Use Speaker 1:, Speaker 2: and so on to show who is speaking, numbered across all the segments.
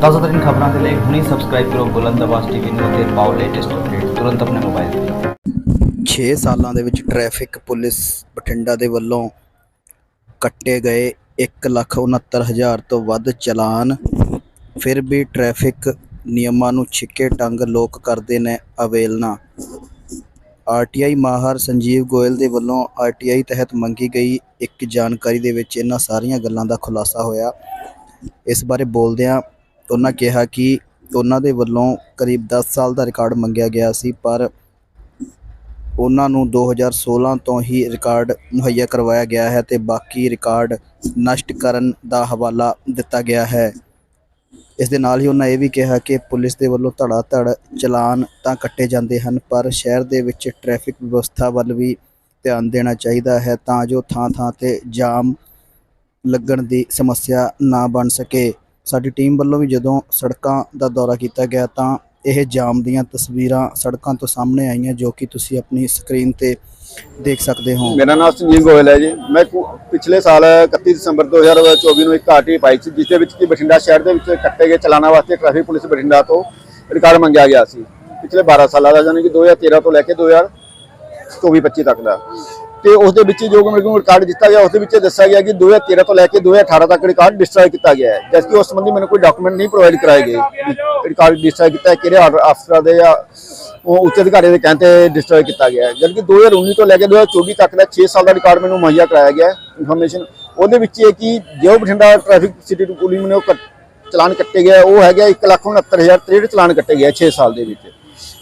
Speaker 1: ਤਾਜ਼ਾ ਖਬਰਾਂ ਦੇ ਲਈ ਹੁਣੇ ਸਬਸਕ੍ਰਾਈਬ ਕਰੋ ਬੁਲੰਦ ਆਵਾਜ਼ ਟੀਵੀ ਨੂੰ ਅਤੇ ਪਾਓ ਲੇਟੈਸਟ ਅਪਡੇਟ ਤੁਰੰਤ ਆਪਣੇ ਮੋਬਾਈਲ ਤੇ।
Speaker 2: 6 ਸਾਲਾਂ ਦੇ ਵਿੱਚ ਟ੍ਰੈਫਿਕ ਪੁਲਿਸ ਬਠਿੰਡਾ ਦੇ ਵੱਲੋਂ ਕੱਟੇ ਗਏ 169000 ਤੋਂ ਵੱਧ ਚਲਾਨ। ਫਿਰ ਵੀ ਟ੍ਰੈਫਿਕ ਨਿਯਮਾਂ ਨੂੰ ਛਿੱਕੇ ਟੰਗ ਲੋਕ ਕਰਦੇ ਨੇ ਅਵੇਲਨਾ। ਆਰਟੀਆਈ ਮਾਹਰ ਸੰਜੀਵ ਗੋਇਲ ਦੇ ਵੱਲੋਂ ਆਰਟੀਆਈ ਤਹਿਤ ਮੰਗੀ ਗਈ ਇੱਕ ਜਾਣਕਾਰੀ ਦੇ ਵਿੱਚ ਇਹਨਾਂ ਸਾਰੀਆਂ ਗੱਲਾਂ ਦਾ ਖੁਲਾਸਾ ਹੋਇਆ। ਇਸ ਬਾਰੇ ਬੋਲਦਿਆਂ ਉਹਨਾਂ ਕਿਹਾ ਕਿ ਉਹਨਾਂ ਦੇ ਵੱਲੋਂ ਕਰੀਬ 10 ਸਾਲ ਦਾ ਰਿਕਾਰਡ ਮੰਗਿਆ ਗਿਆ ਸੀ, ਪਰ ਉਹਨਾਂ ਨੂੰ 2016 ਤੋਂ ਹੀ ਰਿਕਾਰਡ ਮੁਹੱਈਆ ਕਰਵਾਇਆ ਗਿਆ ਹੈ ਤੇ ਬਾਕੀ ਰਿਕਾਰਡ ਨਸ਼ਟ ਕਰਨ ਦਾ ਹਵਾਲਾ ਦਿੱਤਾ ਗਿਆ ਹੈ। ਇਸ ਦੇ ਨਾਲ ਹੀ ਉਹਨਾਂ ਇਹ ਵੀ ਕਿਹਾ ਕਿ ਪੁਲਿਸ ਦੇ ਵੱਲੋਂ ਧੜਾ ਧੜ ਚਲਾਨ ਤਾਂ ਕੱਟੇ ਜਾਂਦੇ ਹਨ, ਪਰ ਸ਼ਹਿਰ ਦੇ ਵਿੱਚ ਟ੍ਰੈਫਿਕ ਵਿਵਸਥਾ ਵੱਲ ਵੀ ਧਿਆਨ ਦੇਣਾ ਚਾਹੀਦਾ ਹੈ ਤਾਂ ਜੋ ਥਾਂ ਥਾਂ ਤੇ ਜਾਮ ਲੱਗਣ ਦੀ ਸਮੱਸਿਆ ਨਾ ਬਣ ਸਕੇ। ਸਾਡੀ ਟੀਮ ਵੱਲੋਂ ਵੀ ਜਦੋਂ ਸੜਕਾਂ ਦਾ ਦੌਰਾ ਕੀਤਾ ਗਿਆ ਤਾਂ ਇਹ ਜਾਮ ਦੀਆਂ ਤਸਵੀਰਾਂ ਸੜਕਾਂ ਤੋਂ ਸਾਹਮਣੇ ਆਈਆਂ ਜੋ ਕਿ ਤੁਸੀਂ ਆਪਣੀ ਸਕਰੀਨ ਤੇ ਦੇਖ ਸਕਦੇ ਹੋ।
Speaker 3: ਮੇਰਾ ਨਾਮ ਸੰਜੀਵ ਗੋਇਲ ਹੈ ਜੀ। ਮੈਂ ਪਿਛਲੇ ਸਾਲ 31 ਦਸੰਬਰ 2024 ਨੂੰ ਇੱਕ ਘਾਟੀ ਪਾਈ ਸੀ ਜਿਸ ਦੇ ਵਿੱਚ ਕਿ ਬਠਿੰਡਾ ਸ਼ਹਿਰ ਦੇ ਵਿੱਚ ਕੱਟੇ ਗਏ ਚਲਾਨਾਂ ਵਾਸਤੇ ਟ੍ਰੈਫਿਕ ਪੁਲਿਸ ਬਠਿੰਡਾ ਤੋਂ ਰਿਕਾਰਡ ਮੰਗਿਆ ਗਿਆ ਸੀ। ਪਿਛਲੇ 12 ਸਾਲਾਂ ਦਾ, ਯਾਨੀ ਕਿ 2013 ਤੋਂ ਲੈ ਕੇ 2024-25 ਤੱਕ ਦਾ। ਤੇ ਉਸ ਦੇ ਵਿੱਚ ਜੋ ਮੈਨੂੰ ਰਿਕਾਰਡ ਦਿੱਤਾ ਗਿਆ, ਉਸ ਦੇ ਵਿੱਚ ਦੱਸਿਆ ਗਿਆ ਕਿ 2013 ਤੋਂ ਲੈ ਕੇ 2018 ਤੱਕ ਰਿਕਾਰਡ ਡਿਸਟਰੋਏ ਕੀਤਾ ਗਿਆ ਹੈ। ਜਦਕਿ ਉਸ ਸੰਬੰਧੀ ਮੈਨੂੰ ਕੋਈ ਡਾਕੂਮੈਂਟ ਨਹੀਂ ਪ੍ਰੋਵਾਈਡ ਕਰਾਏ ਗਏ ਰਿਕਾਰਡ ਡਿਸਟਰੋਏ ਕੀਤਾ ਕਿਹੜੇ ਆਰਡਰ ਅਫਸਰਾਂ ਦੇ ਜਾਂ ਉਹ ਉੱਚ ਅਧਿਕਾਰੀ ਦੇ ਕਹਿਣ ਤੇ ਡਿਸਟਰੋਏ ਕੀਤਾ ਗਿਆ ਹੈ। ਜਦਕਿ 2019 ਤੋਂ ਲੈ ਕੇ 2024 ਤੱਕ ਦਾ 6 ਸਾਲ ਦਾ ਰਿਕਾਰਡ ਮੈਨੂੰ ਮੁਹੱਈਆ ਕਰਾਇਆ ਗਿਆ ਇਨਫੋਰਮੇਸ਼ਨ ਉਹਦੇ ਵਿੱਚ ਇਹ ਕਿ ਜੋ Bathinda traffic city two police ਨੇ ਉਹ ਕੱਟ- ਚਲਾਨ ਕੱਟੇ ਗਏ ਉਹ ਹੈਗਾ 169063 ਚਲਾਨ ਕੱਟੇ ਗਏ 6 ਸਾਲ ਦੇ ਵਿੱਚ।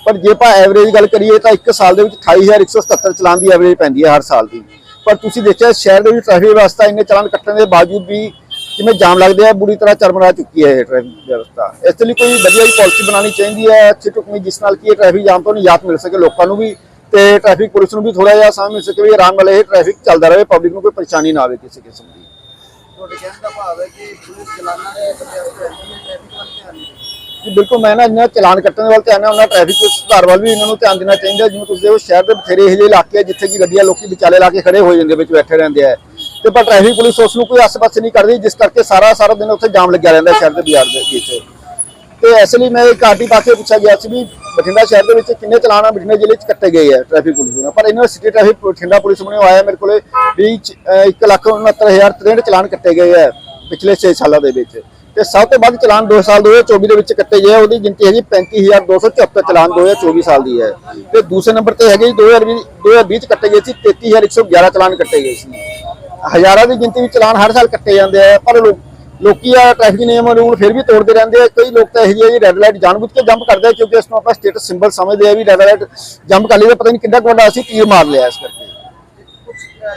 Speaker 3: ਪਰ ਜੇ ਆਪਾਂ ਐਵਰੇਜ ਗੱਲ ਕਰੀਏ ਤਾਂ ਇੱਕ ਸਾਲ ਦੇ ਵਿੱਚ 28177 ਚਲਾਨ ਦੀ ਐਵਰੇਜ ਪੈਂਦੀ ਹੈ ਹਰ ਸਾਲ ਦੀ। ਪਰ ਤੁਸੀਂ ਦੇਖਿਆ ਸ਼ਹਿਰ ਦੇ ਵਿੱਚ ਟ੍ਰੈਫਿਕ ਵਿਵਸਥਾ, ਇੰਨੇ ਚਲਾਨ ਕੱਟਣ ਦੇ ਬਾਵਜੂਦ ਵੀ ਜਿਵੇਂ ਜਾਮ ਲੱਗਦੇ ਆ, ਬੁਰੀ ਤਰ੍ਹਾਂ ਚਰਮਰਾ ਚੁੱਕੀ ਹੈ ਟ੍ਰੈਫਿਕ ਵਿਵਸਥਾ। ਇਸ ਲਈ ਕੋਈ ਵਧੀਆ ਜਿਹੀ ਪਾਲਿਸੀ ਬਣਾਉਣੀ ਚਾਹੀਦੀ ਹੈ, ਅੱਛੀ ਟੁਕਮੀ ਜਿਸ ਨਾਲ ਕਿ ਇਹ ਟ੍ਰੈਫਿਕ ਜਾਮ ਤੋਂ ਨਿਜਾਤ ਮਿਲ ਸਕੇ ਲੋਕਾਂ ਨੂੰ ਵੀ ਤੇ ਟ੍ਰੈਫਿਕ ਪੁਲਿਸ ਨੂੰ ਵੀ ਥੋੜਾ ਜਿਹਾ ਸਾਹ ਮਿਲ ਸਕੇ ਵੀ ਆਰਾਮ ਨਾਲ ਇਹ ਟ੍ਰੈਫਿਕ ਚੱਲਦਾ ਰਹੇ ਪਬਲਿਕ ਨੂੰ ਕੋਈ ਪਰੇਸ਼ਾਨੀ ਨਾ ਆਵੇ ਕਿਸੇ ਕਿਸਮ ਦੀ।
Speaker 2: ਤੁਹਾਡੇ ਕਹਿਣ ਦਾ ਭਾਵ ਹੈ ਕਿ ਪੁਲਿਸ ਚਲਾਨਾਂ ਦੇ ਟ੍ਰੈਫਿਕ ਵੱਲ ਧਿਆਨ ਨਹੀਂ
Speaker 3: ਬਿਲਕੁਲ ਮੈਂ ਨਾ ਇਹਨਾਂ ਚਲਾਨ ਕੱਟਣ ਵੱਲ ਧਿਆਨ ਨਾਲ, ਉਹਨਾਂ ਟ੍ਰੈਫਿਕ ਸੁਧਾਰ ਵੱਲ ਵੀ ਇਹਨਾਂ ਨੂੰ ਧਿਆਨ ਦੇਣਾ ਚਾਹੀਦਾ, ਜਿਵੇਂ ਤੁਸੀਂ ਦੇਖੋ ਸ਼ਹਿਰ ਦੇ ਬਥੇਰੇ ਇਹੋ ਜਿਹੇ ਇਲਾਕੇ ਆ, ਜਿੱਥੇ ਕਿ ਗੱਡੀਆਂ ਲੋਕੀ ਵਿਚਾਲੇ ਲਾ ਕੇ ਖੜੇ ਹੋ ਜਾਂਦੇ ਵਿੱਚ ਬੈਠੇ ਰਹਿੰਦੇ ਆ। ਤੇ ਪਰ ਟ੍ਰੈਫਿਕ ਪੁਲਿਸ ਉਸ ਨੂੰ ਕੋਈ ਆਸ-ਪਾਸੇ ਨਹੀਂ ਕਰਦੀ, ਜਿਸ ਕਰਕੇ ਸਾਰਾ ਸਾਰਾ ਦਿਨ ਉੱਥੇ ਜਾਮ ਲੱਗਿਆ ਰਹਿੰਦਾ ਸ਼ਹਿਰ ਦੇ ਬਾਜ਼ਾਰ ਦੇ ਵਿੱਚ। ਤੇ ਇਸ ਲਈ ਮੈਂ ਇੱਕ ਆਰਟੀ ਪਾ ਪੁੱਛਿਆ ਗਿਆ ਸੀ ਵੀ ਬਠਿੰਡਾ ਸ਼ਹਿਰ ਦੇ ਵਿੱਚ ਕਿੰਨੇ ਚਲਾਨ ਆ ਬਠਿੰਡਾ ਜ਼ਿਲ੍ਹੇ 'ਚ ਕੱਟੇ ਗਏ ਆ ਟ੍ਰੈਫਿਕ ਪੁਲਿਸ ਵੱਲੋਂ। ਪਰ ਇਹਨਾਂ ਸਿਟੀ ਟ੍ਰੈਫਿਕ ਬਠਿੰਡਾ ਪੁਲਿਸ ਵੱਲੋਂ ਆਇਆ ਮੇਰੇ ਕੋਲੇ ਵੀ 169063 ਚਲਾਨ ਕੱਟੇ ਗਏ ਆ ਪਿਛਲੇ 6 ਸਾਲਾਂ ਦੇ ਵਿੱਚ। ਤੇ ਸਭ ਤੋਂ ਵੱਧ ਚਲਾਨ 2 ਸਾਲ 2024 ਦੇ ਵਿੱਚ ਕੱਟੇ ਗਏ ਉਹਦੀ ਗਿਣਤੀ ਹੈਗੀ 35274 ਚਲਾਨ 2024 ਸਾਲ ਦੀ ਹੈ। ਤੇ ਦੂਸਰੇ ਨੰਬਰ ਤੇ ਹੈਗੇ 2020 2020 ਚ ਕੱਟੇ ਗਏ ਸੀ 33111 ਚਲਾਨ ਕੱਟੇ ਗਏ ਸੀ। ਹਜ਼ਾਰਾਂ ਦੀ ਗਿਣਤੀ ਵਿੱਚ ਚਲਾਨ ਹਰ ਸਾਲ ਕੱਟੇ ਜਾਂਦੇ ਆ, ਪਰ ਲੋਕ ਲੋਕੀ ਆ ਟ੍ਰੈਫਿਕ ਨਿਯਮ ਰੂਲ ਫਿਰ ਵੀ ਤੋੜਦੇ ਰਹਿੰਦੇ ਆ। ਕਈ ਲੋਕ ਤਾਂ ਇਹੋ ਜਿਹੇ ਰੈੱਡ ਲਾਈਟ ਜਾਣਬੁੱਝ ਕੇ ਜੰਪ ਕਰਦੇ ਆ, ਕਿਉਂਕਿ ਇਸ ਨੂੰ ਆਪਾਂ ਸਟੇਟਸ ਸਿੰਬਲ ਸਮਝਦੇ ਆ ਵੀ ਰੈੱਡ ਲਾਈਟ ਜੰਪ ਕਰ ਲਈ ਤਾਂ ਪਤਾ ਨਹੀਂ ਕਿੰਨਾ ਕੁ ਵੱਡਾ ਅਸੀਂ ਤੀਰ ਮਾਰ ਲਿਆ ਇਸ ਕਰਕੇ।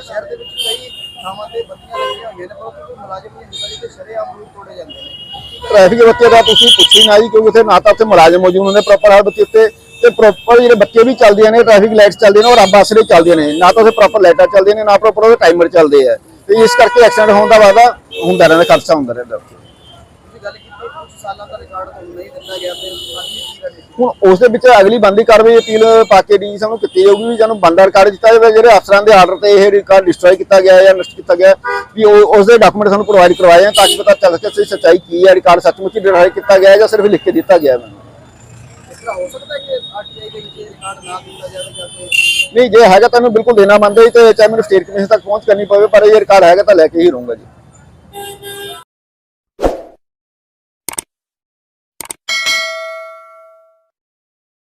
Speaker 2: ਸ਼ਹਿਰ ਦੇ ਵਿੱਚ ਕਈ ਥਾਵਾਂ ਤੇ ਬੱਤੀਆਂ ਲੱਗੀਆਂ ਹੋਈਆਂ ਨੇ, ਪਰ ਮੁਲਾਜ਼ਮ ਨਹੀਂ ਹੁੰਦਾ, ਜਿੱਥੇ ਸ਼ਰੇਆਮ ਰੂਲ ਤੋੜੇ ਜਾਂਦੇ ਨੇ।
Speaker 3: ਟ੍ਰੈਫਿਕ ਬੱਚੇ ਦਾ ਤੁਸੀਂ ਪੁੱਛੀ ਨਾ ਜੀ, ਕਿਉਂਕਿ ਉੱਥੇ ਨਾ ਤਾਂ ਉੱਥੇ ਮੁਲਾਜ਼ਮ ਮੌਜੂਦ ਹੁੰਦੇ ਪ੍ਰੋਪਰ ਹਰ ਬੱਚੇ ਉੱਤੇ ਤੇ ਪ੍ਰੋਪਰ ਜਿਹੜੇ ਬੱਚੇ ਵੀ ਚੱਲਦੀਆਂ ਨੇ ਟ੍ਰੈਫਿਕ ਲਾਈਟਸ ਚੱਲਦੀਆਂ ਨੇ, ਉਹ ਰੱਬ ਆਸਰੇ ਚੱਲਦੀਆਂ ਨੇ। ਨਾ ਤਾਂ ਉੱਥੇ ਪ੍ਰੋਪਰ ਲਾਈਟਾਂ ਚੱਲਦੀਆਂ ਨੇ, ਨਾ ਪ੍ਰੋਪਰ ਉਹਦੇ ਟਾਈਮਰ ਚੱਲਦੇ ਆ। ਤੇ ਇਸ ਕਰਕੇ ਐਕਸੀਡੈਂਟ ਹੋਣ ਦਾ ਵਾਦਾ ਹੁੰਦਾ ਰਹਿੰਦਾ, ਖਰਚਾ ਹੁੰਦਾ ਰਹਿੰਦਾ ਉੱਥੇ
Speaker 2: ਤੁਸੀਂ ਗੱਲ ਕੀਤੀ ਕੁਝ ਸਾਲਾਂ ਦਾ ਰਿਕਾਰਡ ਤੁਹਾਨੂੰ ਨਹੀਂ ਦਿੱਤਾ ਗਿਆ ਕਰਨੀ
Speaker 3: ਹੁਣ ਉਸ ਦੇ ਵਿੱਚ ਅਗਲੀ ਬੰਦੀ ਕਾਰਵਾਈ ਅਪੀਲ ਪਾ ਕੇ ਡੀ ਸਾਨੂੰ ਕੀਤੀ ਜਾਊਗੀ ਵੀ ਸਾਨੂੰ ਬੰਦਾ ਰਿਕਾਰਡ ਦਿੱਤਾ ਜਾਵੇ ਜਿਹੜੇ ਅਫਸਰਾਂ ਦੇ ਆਰਡਰ ਤੇ ਇਹ ਰਿਕਾਰਡ ਡਿਸਟਰੋਏ ਕੀਤਾ ਗਿਆ ਹੈ ਜਾਂ ਨਸ਼ਟ ਕੀਤਾ ਗਿਆ ਹੈ, ਵੀ ਉਹ ਉਸ ਦੇ ਡਾਕੂਮੈਂਟ ਸਾਨੂੰ ਪ੍ਰੋਵਾਈਡ ਕਰਵਾਏ ਜਾਣ ਤਾਂ ਕਿ ਪਤਾ ਚੱਲ ਸਕੇ ਸੱਚਾਈ ਕੀ ਹੈ ਰਿਕਾਰਡ ਸੱਚਮੁੱਚ ਡਿਸਟਰੋਏ ਕੀਤਾ ਗਿਆ ਹੈ ਜਾਂ ਸਿਰਫ ਲਿਖ ਕੇ ਦਿੱਤਾ ਗਿਆ ਹੈ।
Speaker 2: ਹੋ ਸਕਦਾ ਹੈ ਕਿ ਆਰਟੀਆਈ ਦੇ ਵਿੱਚ ਰਿਕਾਰਡ ਨਾ ਦਿੱਤਾ ਜਾਵੇ ਜਾਂ ਫਿਰ
Speaker 3: ਨਹੀਂ ਜੇ ਹੈਗਾ ਤਾਂ ਮੈਨੂੰ ਬਿਲਕੁਲ ਦੇਣਾ ਮੰਨਦੇ ਤੇ ਚਾਹੇ ਮੈਨੂੰ ਸਟੇਟ ਕਮਿਸ਼ਨ ਤੱਕ ਪਹੁੰਚ ਕਰਨੀ ਪਵੇ ਪਰ ਇਹ ਰਿਕਾਰਡ ਹੈਗਾ ਤਾਂ ਲੈ ਕੇ ਹੀ ਰਹੂੰਗਾ ਜੀ।